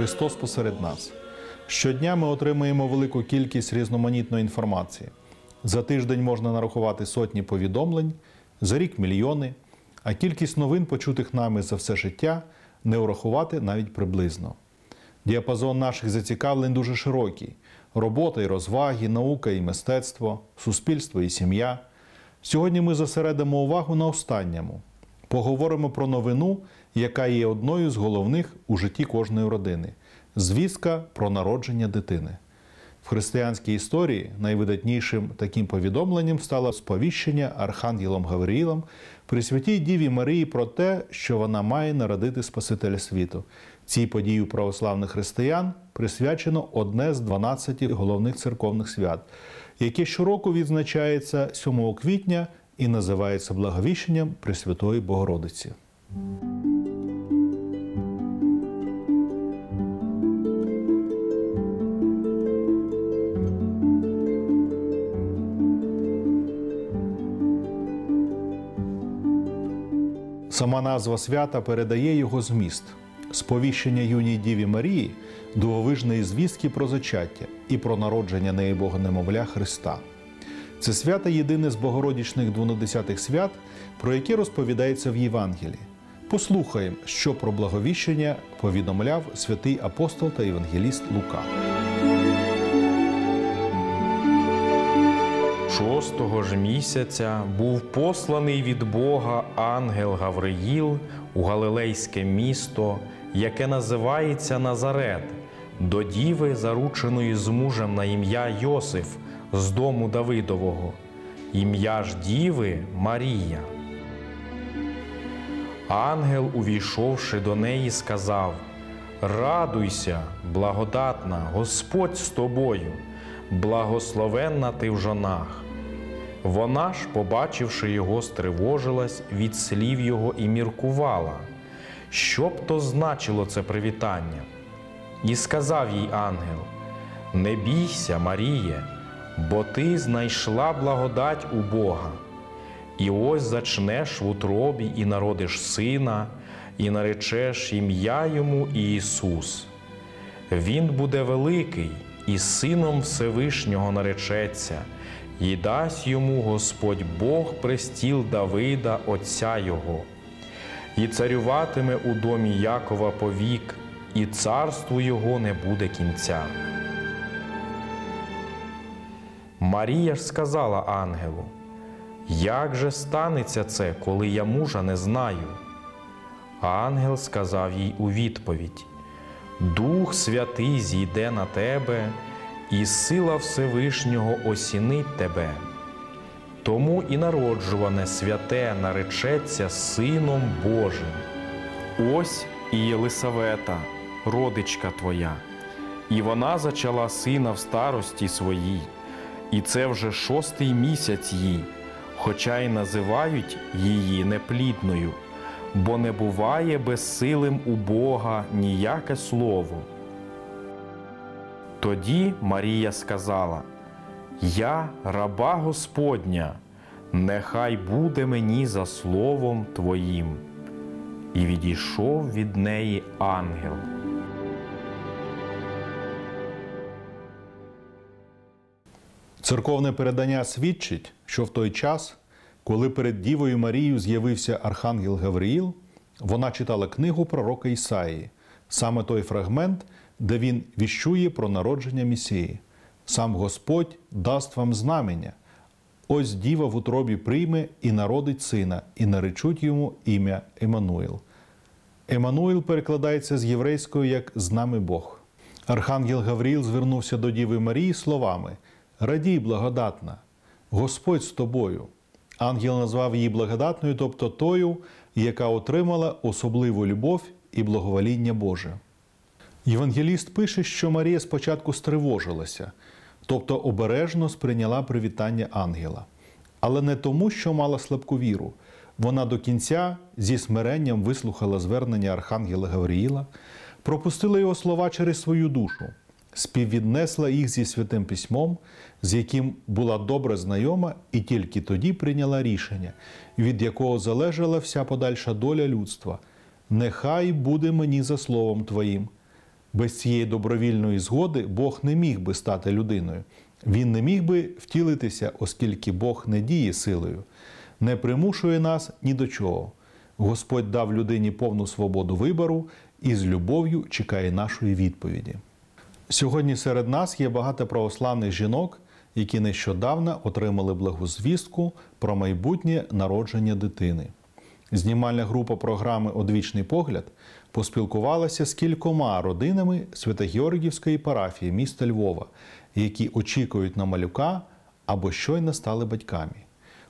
Христос посеред нас. Щодня ми отримуємо велику кількість різноманітної інформації. За тиждень можна нарахувати сотні повідомлень, за рік мільйони, а кількість новин, почутих нами за все життя, не урахувати навіть приблизно. Діапазон наших зацікавлень дуже широкий: робота і розваги, наука і мистецтво, суспільство і сім'я. Сьогодні ми зосередимо увагу на останньому. Поговоримо про новину, яка є одною з головних у житті кожної родини звістка про народження дитини. В християнській історії найвидатнішим таким повідомленням стало сповіщення Архангелом Гавриїлом при святій Діві Марії про те, що вона має народити Спасителя світу. Цій події православних християн присвячено одне з 12 головних церковних свят, яке щороку відзначається 7 квітня і називається благовіщенням Пресвятої Богородиці. Сама назва свята передає його зміст сповіщення юній Діві Марії, дивовижної звістки про зачаття і про народження неї Бога немовля Христа. Це свято єдине з богородічних двонадесятих свят, про яке розповідається в Євангелії. Послухаємо, що про благовіщення повідомляв святий апостол та євангеліст Лука. Шостого ж місяця був посланий від Бога ангел Гавриїл у Галилейське місто, яке називається Назарет, до діви, зарученої з мужем на ім'я Йосиф з дому Давидового, ім'я ж діви Марія. Ангел, увійшовши до неї, сказав: Радуйся, благодатна, Господь з тобою, благословенна ти в жонах. Вона ж, побачивши його, стривожилась від слів його і міркувала, що б то значило це привітання. І сказав їй ангел: Не бійся, Маріє, бо ти знайшла благодать у Бога. І ось зачнеш в утробі і народиш сина, і наречеш ім'я йому Ісус. Він буде великий і сином Всевишнього наречеться, і дасть йому Господь Бог престіл Давида, Отця Його, і царюватиме у домі Якова повік, і царству Його не буде кінця. Марія ж сказала ангелу: Як же станеться це, коли я мужа не знаю? А ангел сказав їй у відповідь: Дух Святий зійде на тебе, і сила Всевишнього осінить тебе. Тому і народжуване святе наречеться Сином Божим. Ось і Єлисавета, родичка твоя, і вона зачала сина в старості своїй, і це вже шостий місяць їй, хоча й називають її неплідною, бо не буває безсилим у Бога ніяке слово. Тоді Марія сказала: Я раба Господня, нехай буде мені за словом Твоїм. І відійшов від неї ангел. Церковне передання свідчить, що в той час, коли перед Дівою Марією з'явився Архангел Гавриїл, вона читала книгу пророка Ісаї, саме той фрагмент, де він віщує про народження Месії. Сам Господь дасть вам знамення. Ось діва в утробі прийме і народить сина, і наречуть йому ім'я Еммануїл. Еммануїл перекладається з єврейською як з нами Бог. Архангел Гавріл звернувся до Діви Марії словами: Радій, благодатна, Господь з тобою. Ангел назвав її благодатною, тобто тою, яка отримала особливу любов і благовоління Боже. Євангеліст пише, що Марія спочатку стривожилася, тобто обережно сприйняла привітання ангела. Але не тому, що мала слабку віру. Вона до кінця зі смиренням вислухала звернення Архангела Гавріїла, пропустила його слова через свою душу, співвіднесла їх зі святим письмом, з яким була добре знайома, і тільки тоді прийняла рішення, від якого залежала вся подальша доля людства. Нехай буде мені за словом Твоїм. Без цієї добровільної згоди Бог не міг би стати людиною. Він не міг би втілитися, оскільки Бог не діє силою, не примушує нас ні до чого. Господь дав людині повну свободу вибору і з любов'ю чекає нашої відповіді. Сьогодні серед нас є багато православних жінок, які нещодавно отримали благу звістку про майбутнє народження дитини. Знімальна група програми Одвічний погляд поспілкувалася з кількома родинами Святогеоргівської парафії міста Львова, які очікують на малюка або щойно стали батьками.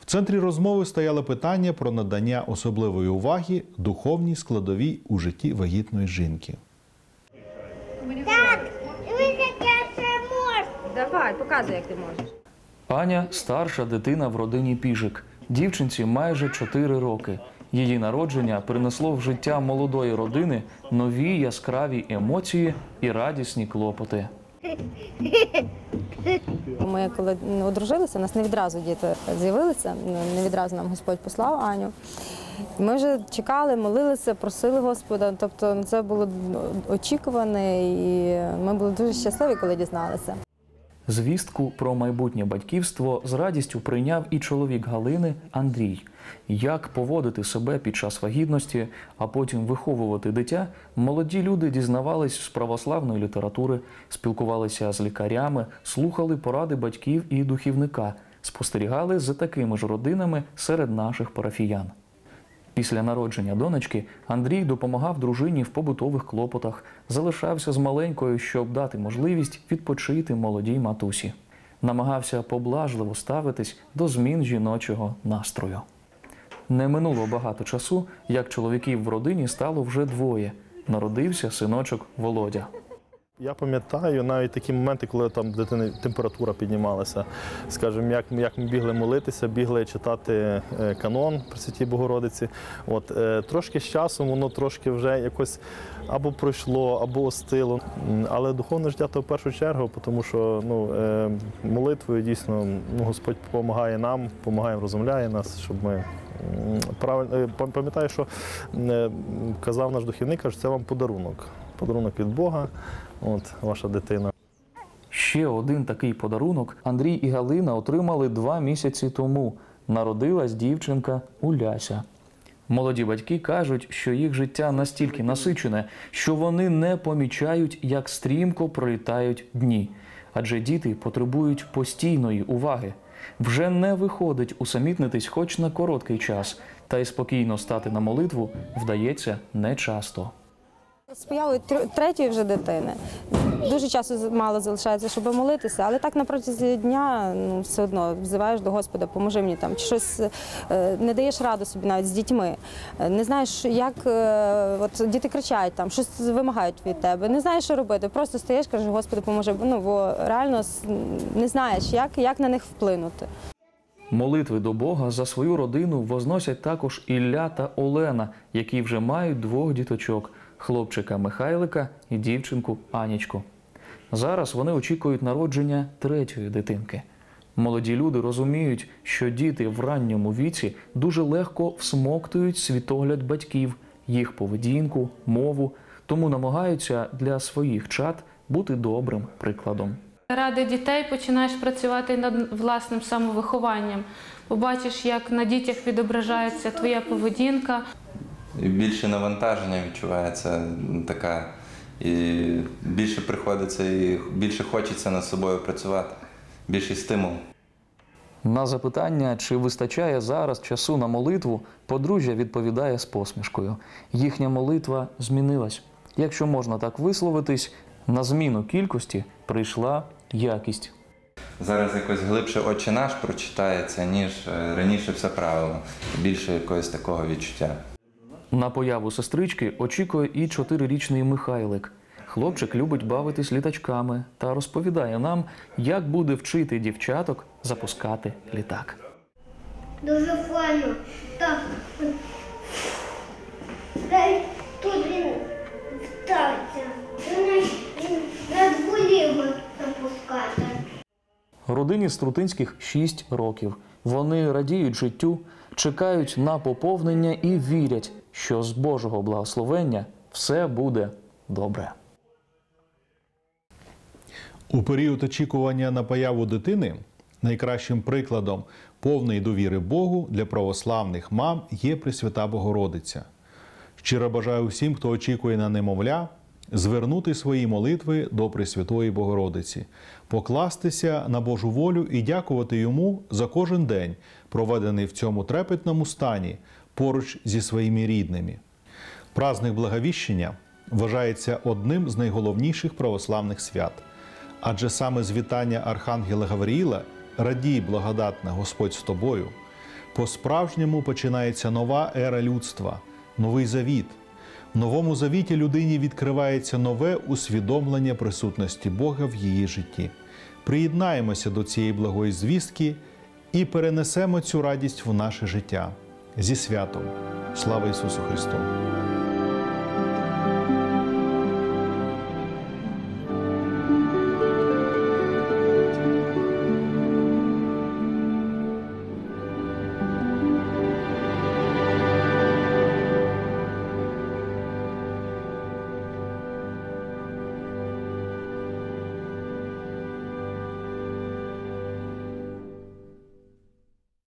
В центрі розмови стояло питання про надання особливої уваги духовній складовій у житті вагітної жінки. Так, дивись, як я це можу. Давай, показуй, як ти можеш. Аня старша дитина в родині Піжик. Дівчинці майже 4 роки. Її народження принесло в життя молодої родини нові яскраві емоції і радісні клопоти. Ми коли одружилися, у нас не відразу діти з'явилися, не відразу нам Господь послав Аню. Ми вже чекали, молилися, просили Господа. Тобто це було очікуване, і ми були дуже щасливі, коли дізналися. Звістку про майбутнє батьківство з радістю прийняв і чоловік Галини Андрій. Як поводити себе під час вагітності, а потім виховувати дитя, молоді люди дізнавались з православної літератури, спілкувалися з лікарями, слухали поради батьків і духівника, спостерігали за такими ж родинами серед наших парафіян. Після народження донечки Андрій допомагав дружині в побутових клопотах, залишався з маленькою, щоб дати можливість відпочити молодій матусі. Намагався поблажливо ставитись до змін жіночого настрою. Не минуло багато часу, як чоловіків в родині стало вже двоє. Народився синочок Володя. Я пам'ятаю навіть такі моменти, коли там дитини температура піднімалася. Скажімо, як, як ми бігли молитися, бігли читати е, канон при Святій Богородиці. От е, трошки з часом воно трошки вже якось або пройшло, або остило. Але духовне життя то в першу чергу, тому що ну, е, молитвою дійсно ну, Господь допомагає нам, допомагає, розумляє нас, щоб ми. Правильно пам'ятаю, що казав наш духовник, каже, це вам подарунок. Подарунок від Бога. От ваша дитина. Ще один такий подарунок Андрій і Галина отримали два місяці тому. Народилась дівчинка Уляся. Молоді батьки кажуть, що їх життя настільки насичене, що вони не помічають, як стрімко пролітають дні. Адже діти потребують постійної уваги. Вже не виходить усамітнитись хоч на короткий час, та й спокійно стати на молитву вдається нечасто. Появою третьої вже дитини дуже часу мало залишається, щоб молитися, але так на протязі дня ну, все одно взиваєш до Господа, поможи мені там, чи щось е, не даєш раду собі навіть з дітьми. Е, Не знаєш, як е, от діти кричать там, щось вимагають від тебе, не знаєш, що робити. Просто стоїш, кажеш, Господи, поможи. Ну бо реально не знаєш, як, як на них вплинути. Молитви до Бога за свою родину возносять також Ілля та Олена, які вже мають двох діточок хлопчика Михайлика і дівчинку Анічку. Зараз вони очікують народження третьої дитинки. Молоді люди розуміють, що діти в ранньому віці дуже легко всмоктують світогляд батьків, їх поведінку, мову, тому намагаються для своїх чад бути добрим прикладом. Ради дітей починаєш працювати над власним самовихованням. Побачиш, як на дітях відображається твоя поведінка, більше навантаження відчувається така, і більше приходиться, і більше хочеться над собою працювати, більший стимул. На запитання, чи вистачає зараз часу на молитву, подружжя відповідає з посмішкою. Їхня молитва змінилась. Якщо можна так висловитись, на зміну кількості прийшла якість. Зараз якось глибше «Отче наш прочитається, ніж е, раніше все правило. Більше якогось такого відчуття. На появу сестрички очікує і чотирирічний Михайлик. Хлопчик любить бавитись літачками та розповідає нам, як буде вчити дівчаток запускати літак. Дуже файно. Так. Дай тут він ставиться. Він запускати. Родині Струтинських 6 років. Вони радіють життю, чекають на поповнення і вірять, що з Божого благословення все буде добре. У період очікування на появу дитини найкращим прикладом повної довіри Богу для православних мам є Пресвята Богородиця. Щиро бажаю всім, хто очікує на немовля, звернути свої молитви до Пресвятої Богородиці, покластися на Божу волю і дякувати йому за кожен день, проведений в цьому трепетному стані поруч зі своїми рідними. Праздник Благовіщення вважається одним з найголовніших православних свят, адже саме з вітання Архангела Гавріїла радій благодатна Господь з тобою. По-справжньому починається нова ера людства, новий завіт. Новому завіті людині відкривається нове усвідомлення присутності Бога в її житті. Приєднаємося до цієї благої звістки і перенесемо цю радість в наше життя зі святом. Слава Ісусу Христу!